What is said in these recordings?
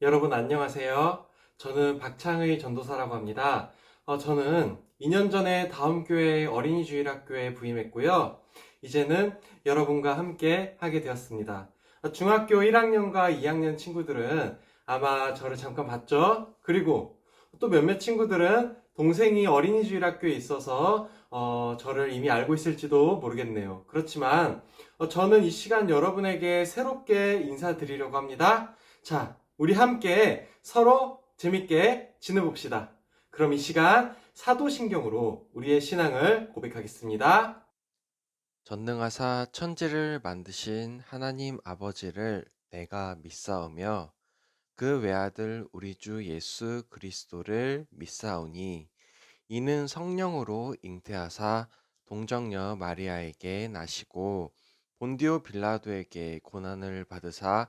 여러분 안녕하세요. 저는 박창의 전도사라고 합니다. 어, 저는 2년 전에 다음 교회 어린이 주일학교에 부임했고요. 이제는 여러분과 함께 하게 되었습니다. 어, 중학교 1학년과 2학년 친구들은 아마 저를 잠깐 봤죠? 그리고 또 몇몇 친구들은 동생이 어린이 주일학교에 있어서 어, 저를 이미 알고 있을지도 모르겠네요. 그렇지만 어, 저는 이 시간 여러분에게 새롭게 인사드리려고 합니다. 자, 우리 함께 서로 재밌게 지내봅시다. 그럼 이 시간 사도신경으로 우리의 신앙을 고백하겠습니다. 전능하사 천지를 만드신 하나님 아버지를 내가 믿사오며 그 외아들 우리 주 예수 그리스도를 믿사오니 이는 성령으로 잉태하사 동정녀 마리아에게 나시고 본디오 빌라도에게 고난을 받으사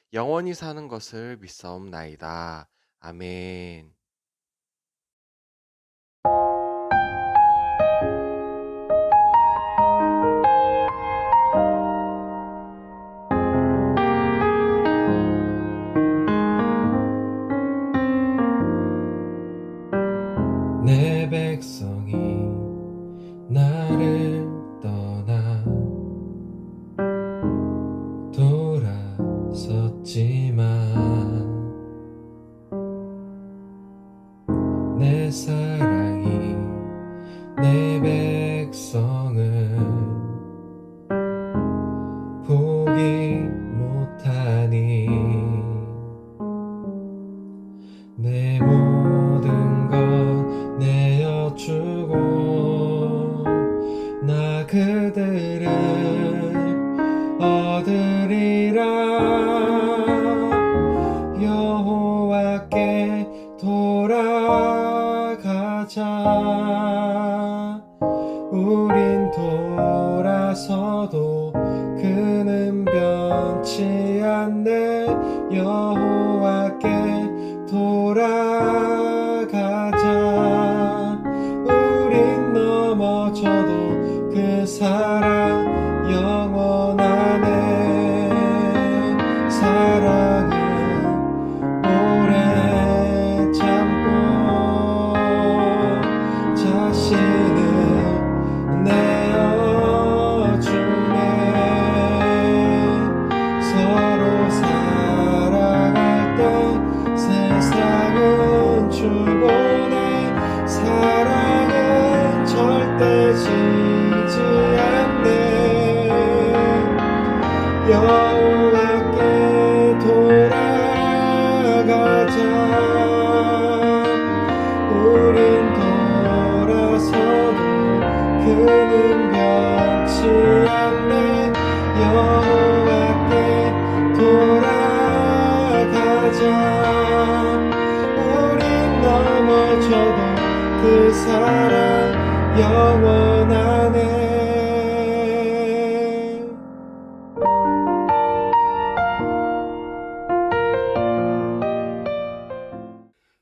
영원히 사는 것을 믿사옵나이다. 아멘. 내 백성이 나를 변치 않네. 여호 그 사랑 영원하네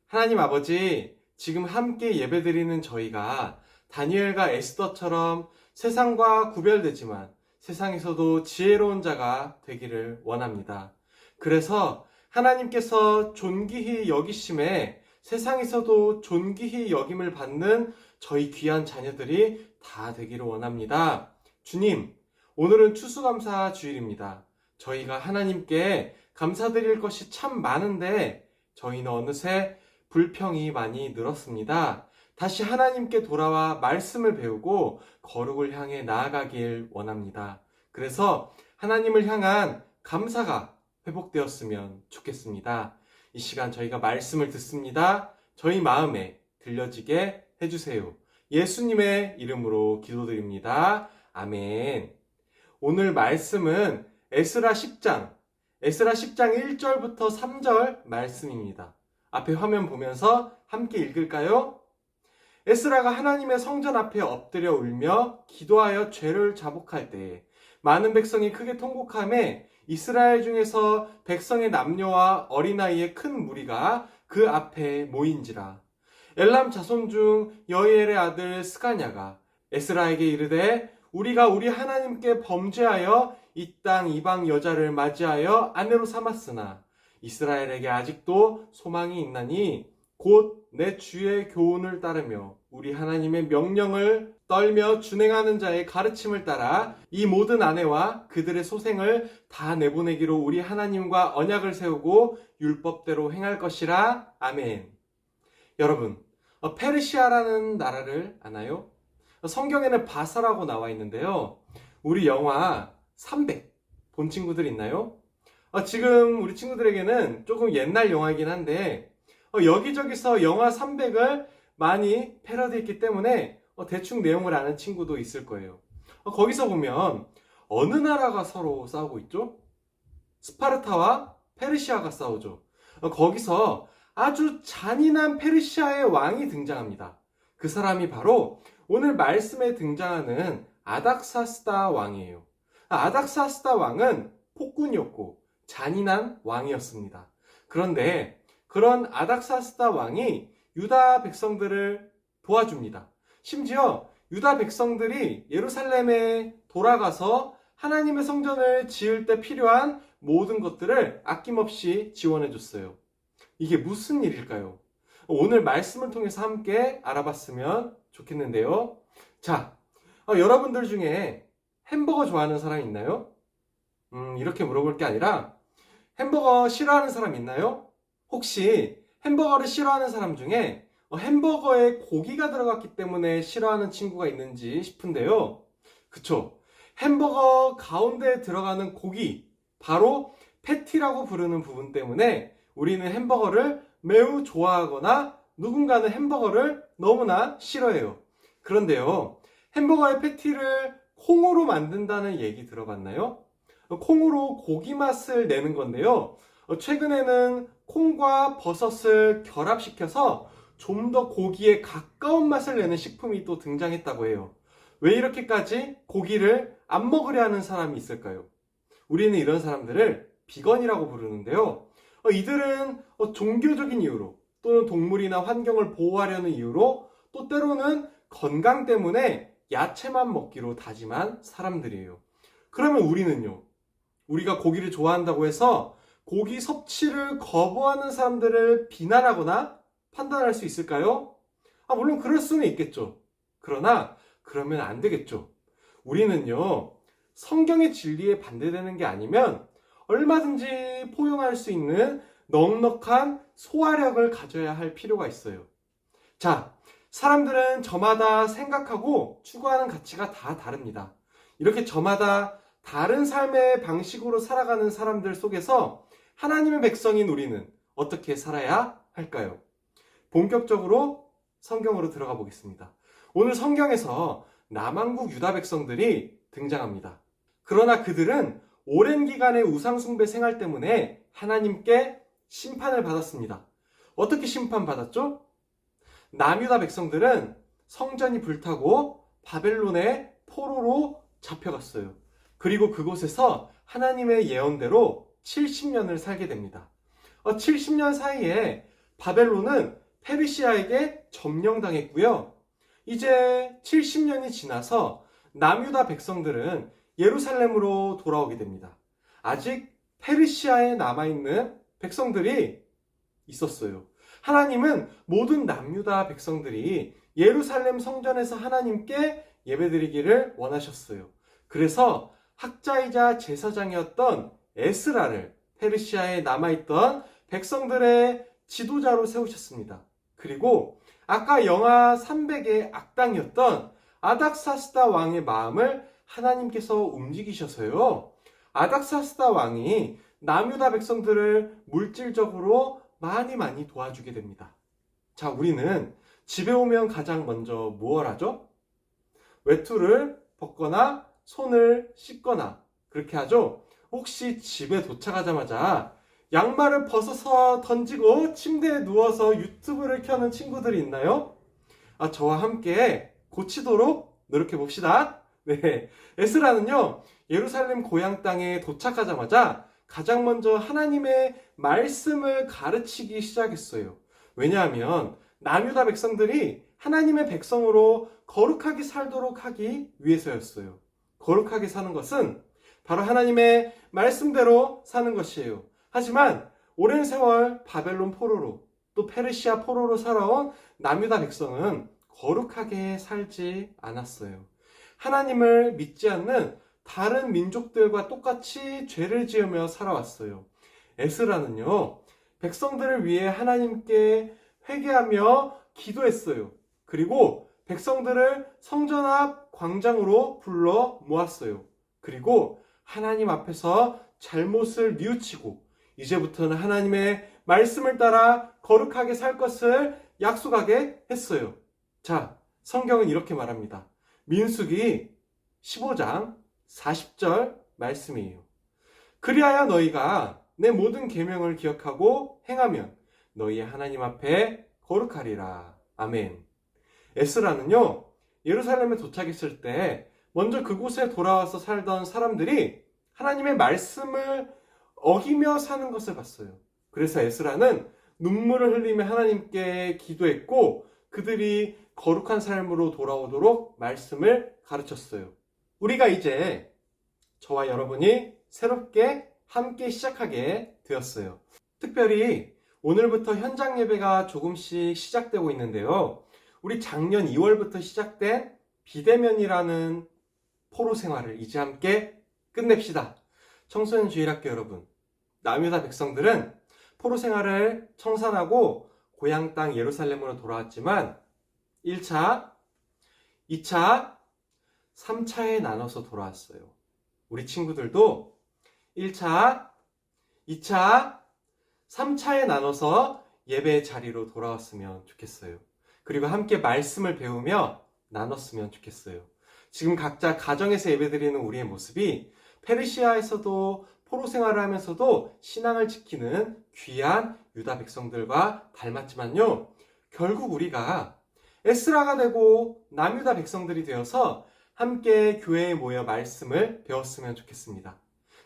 하나님 아버지, 지금 함께 예배드리는 저희가 다니엘과 에스더처럼 세상과 구별되지만 세상에서도 지혜로운 자가 되기를 원합니다. 그래서 하나님께서 존귀히 여기심에 세상에서도 존귀히 여김을 받는 저희 귀한 자녀들이 다 되기를 원합니다. 주님, 오늘은 추수감사 주일입니다. 저희가 하나님께 감사드릴 것이 참 많은데 저희는 어느새 불평이 많이 늘었습니다. 다시 하나님께 돌아와 말씀을 배우고 거룩을 향해 나아가길 원합니다. 그래서 하나님을 향한 감사가 회복되었으면 좋겠습니다. 이 시간 저희가 말씀을 듣습니다. 저희 마음에 들려지게 해주세요. 예수님의 이름으로 기도드립니다. 아멘. 오늘 말씀은 에스라 10장, 에스라 10장 1절부터 3절 말씀입니다. 앞에 화면 보면서 함께 읽을까요? 에스라가 하나님의 성전 앞에 엎드려 울며 기도하여 죄를 자복할 때에 많은 백성이 크게 통곡함에 이스라엘 중에서 백성의 남녀와 어린아이의 큰 무리가 그 앞에 모인지라. 엘람 자손 중 여이엘의 아들 스가냐가 에스라에게 이르되 우리가 우리 하나님께 범죄하여 이 땅 이방 여자를 맞이하여 아내로 삼았으나 이스라엘에게 아직도 소망이 있나니 곧 내 주의 교훈을 따르며 우리 하나님의 명령을 떨며 준행하는 자의 가르침을 따라 이 모든 아내와 그들의 소생을 다 내보내기로 우리 하나님과 언약을 세우고 율법대로 행할 것이라 아멘. 여러분, 어, 페르시아라는 나라를 아나요? 어, 성경에는 바사라고 나와 있는데요. 우리 영화 300 본 친구들 있나요? 어, 지금 우리 친구들에게는 조금 옛날 영화이긴 한데 어, 여기저기서 영화 300을 많이 패러디했기 때문에 어, 대충 내용을 아는 친구도 있을 거예요. 어, 거기서 보면 어느 나라가 서로 싸우고 있죠? 스파르타와 페르시아가 싸우죠. 어, 거기서 아주 잔인한 페르시아의 왕이 등장합니다. 그 사람이 바로 오늘 말씀에 등장하는 아닥사스다 왕이에요. 아닥사스다 왕은 폭군이었고 잔인한 왕이었습니다. 그런데 그런 아닥사스다 왕이 유다 백성들을 도와줍니다. 심지어 유다 백성들이 예루살렘에 돌아가서 하나님의 성전을 지을 때 필요한 모든 것들을 아낌없이 지원해 줬어요. 이게 무슨 일일까요? 오늘 말씀을 통해서 함께 알아봤으면 좋겠는데요. 자, 어, 여러분들 중에 햄버거 좋아하는 사람 있나요? 음, 이렇게 물어볼 게 아니라 햄버거 싫어하는 사람 있나요? 혹시 햄버거를 싫어하는 사람 중에 어, 햄버거에 고기가 들어갔기 때문에 싫어하는 친구가 있는지 싶은데요. 그쵸? 햄버거 가운데 들어가는 고기, 바로 패티라고 부르는 부분 때문에 우리는 햄버거를 매우 좋아하거나 누군가는 햄버거를 너무나 싫어해요. 그런데요, 햄버거의 패티를 콩으로 만든다는 얘기 들어봤나요? 어, 콩으로 고기 맛을 내는 건데요. 어, 최근에는 콩과 버섯을 결합시켜서 좀 더 고기에 가까운 맛을 내는 식품이 또 등장했다고 해요. 왜 이렇게까지 고기를 안 먹으려 하는 사람이 있을까요? 우리는 이런 사람들을 비건이라고 부르는데요. 어, 이들은 어, 종교적인 이유로 또는 동물이나 환경을 보호하려는 이유로 또 때로는 건강 때문에 야채만 먹기로 다짐한 사람들이에요. 그러면 우리는요? 우리가 고기를 좋아한다고 해서 고기 섭취를 거부하는 사람들을 비난하거나 판단할 수 있을까요? 아, 물론 그럴 수는 있겠죠. 그러나 그러면 안 되겠죠. 우리는요, 성경의 진리에 반대되는 게 아니면 얼마든지 포용할 수 있는 넉넉한 소화력을 가져야 할 필요가 있어요. 자, 사람들은 저마다 생각하고 추구하는 가치가 다 다릅니다. 이렇게 저마다 다른 삶의 방식으로 살아가는 사람들 속에서 하나님의 백성인 우리는 어떻게 살아야 할까요? 본격적으로 성경으로 들어가 보겠습니다. 오늘 성경에서 남한국 유다 백성들이 등장합니다. 그러나 그들은 오랜 기간의 우상숭배 생활 때문에 하나님께 심판을 받았습니다. 어떻게 심판받았죠? 남유다 백성들은 성전이 불타고 바벨론의 포로로 잡혀갔어요. 그리고 그곳에서 하나님의 예언대로 70년을 살게 됩니다. 70년 사이에 바벨론은 페르시아에게 점령당했고요. 이제 70년이 지나서 남유다 백성들은 예루살렘으로 돌아오게 됩니다. 아직 페르시아에 남아있는 백성들이 있었어요. 하나님은 모든 남유다 백성들이 예루살렘 성전에서 하나님께 예배드리기를 원하셨어요. 그래서 학자이자 제사장이었던 에스라를 페르시아에 남아있던 백성들의 지도자로 세우셨습니다. 그리고 아까 영하 300의 악당이었던 아닥사스다 왕의 마음을 하나님께서 움직이셔서요. 아닥사스다 왕이 남유다 백성들을 물질적으로 많이 많이 도와주게 됩니다. 자, 우리는 집에 오면 가장 먼저 무엇 하죠? 외투를 벗거나 손을 씻거나 그렇게 하죠. 혹시 집에 도착하자마자 양말을 벗어서 던지고 침대에 누워서 유튜브를 켜는 친구들이 있나요? 아, 저와 함께 고치도록 노력해 봅시다. 네. 에스라는요, 예루살렘 고향 땅에 도착하자마자 가장 먼저 하나님의 말씀을 가르치기 시작했어요. 왜냐하면 남유다 백성들이 하나님의 백성으로 거룩하게 살도록 하기 위해서였어요. 거룩하게 사는 것은 바로 하나님의 말씀대로 사는 것이에요. 하지만 오랜 세월 바벨론 포로로 또 페르시아 포로로 살아온 남유다 백성은 거룩하게 살지 않았어요. 하나님을 믿지 않는 다른 민족들과 똑같이 죄를 지으며 살아왔어요. 에스라는요, 백성들을 위해 하나님께 회개하며 기도했어요. 그리고 백성들을 성전 앞 광장으로 불러 모았어요. 그리고 하나님 앞에서 잘못을 뉘우치고 이제부터는 하나님의 말씀을 따라 거룩하게 살 것을 약속하게 했어요. 자, 성경은 이렇게 말합니다. 민수기 15장 40절 말씀이에요. 그리하여 너희가 내 모든 계명을 기억하고 행하면 너희의 하나님 앞에 거룩하리라. 아멘. 에스라는요, 예루살렘에 도착했을 때 먼저 그곳에 돌아와서 살던 사람들이 하나님의 말씀을 어기며 사는 것을 봤어요. 그래서 에스라는 눈물을 흘리며 하나님께 기도했고 그들이 거룩한 삶으로 돌아오도록 말씀을 가르쳤어요. 우리가 이제 저와 여러분이 새롭게 함께 시작하게 되었어요. 특별히 오늘부터 현장 예배가 조금씩 시작되고 있는데요. 우리 작년 2월부터 시작된 비대면이라는 포로 생활을 이제 함께 끝냅시다. 청소년 주일학교 여러분, 남유다 백성들은 포로 생활을 청산하고 고향 땅 예루살렘으로 돌아왔지만 1차, 2차, 3차에 나눠서 돌아왔어요. 우리 친구들도 1차, 2차, 3차에 나눠서 예배 자리로 돌아왔으면 좋겠어요. 그리고 함께 말씀을 배우며 나눴으면 좋겠어요. 지금 각자 가정에서 예배드리는 우리의 모습이 페르시아에서도 포로 생활을 하면서도 신앙을 지키는 귀한 유다 백성들과 닮았지만요. 결국 우리가 에스라가 되고 남유다 백성들이 되어서 함께 교회에 모여 말씀을 배웠으면 좋겠습니다.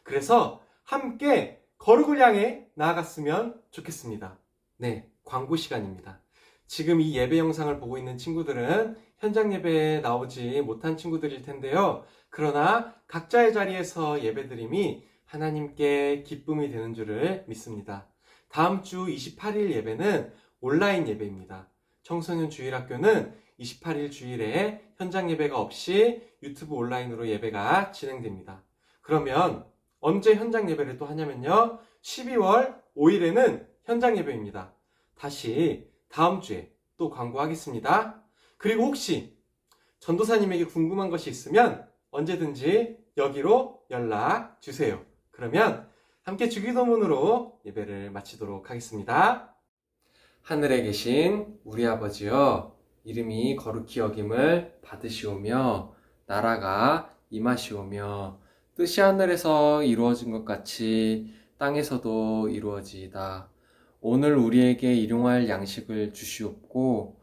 그래서 함께 거룩을 향해 나아갔으면 좋겠습니다. 네, 광고 시간입니다. 지금 이 예배 영상을 보고 있는 친구들은 현장 예배에 나오지 못한 친구들일 텐데요. 그러나 각자의 자리에서 예배드림이 하나님께 기쁨이 되는 줄을 믿습니다. 다음 주 28일 예배는 온라인 예배입니다. 청소년 주일학교는 28일 주일에 현장 예배가 없이 유튜브 온라인으로 예배가 진행됩니다. 그러면 언제 현장 예배를 또 하냐면요. 12월 5일에는 현장 예배입니다. 다시 다음 주에 또 광고하겠습니다. 그리고 혹시 전도사님에게 궁금한 것이 있으면 언제든지 여기로 연락 주세요. 그러면 함께 주기도문으로 예배를 마치도록 하겠습니다. 하늘에 계신 우리 아버지여 이름이 거룩히 여김을 받으시오며 나라가 임하시오며 뜻이 하늘에서 이루어진 것 같이 땅에서도 이루어지이다. 오늘 우리에게 일용할 양식을 주시옵고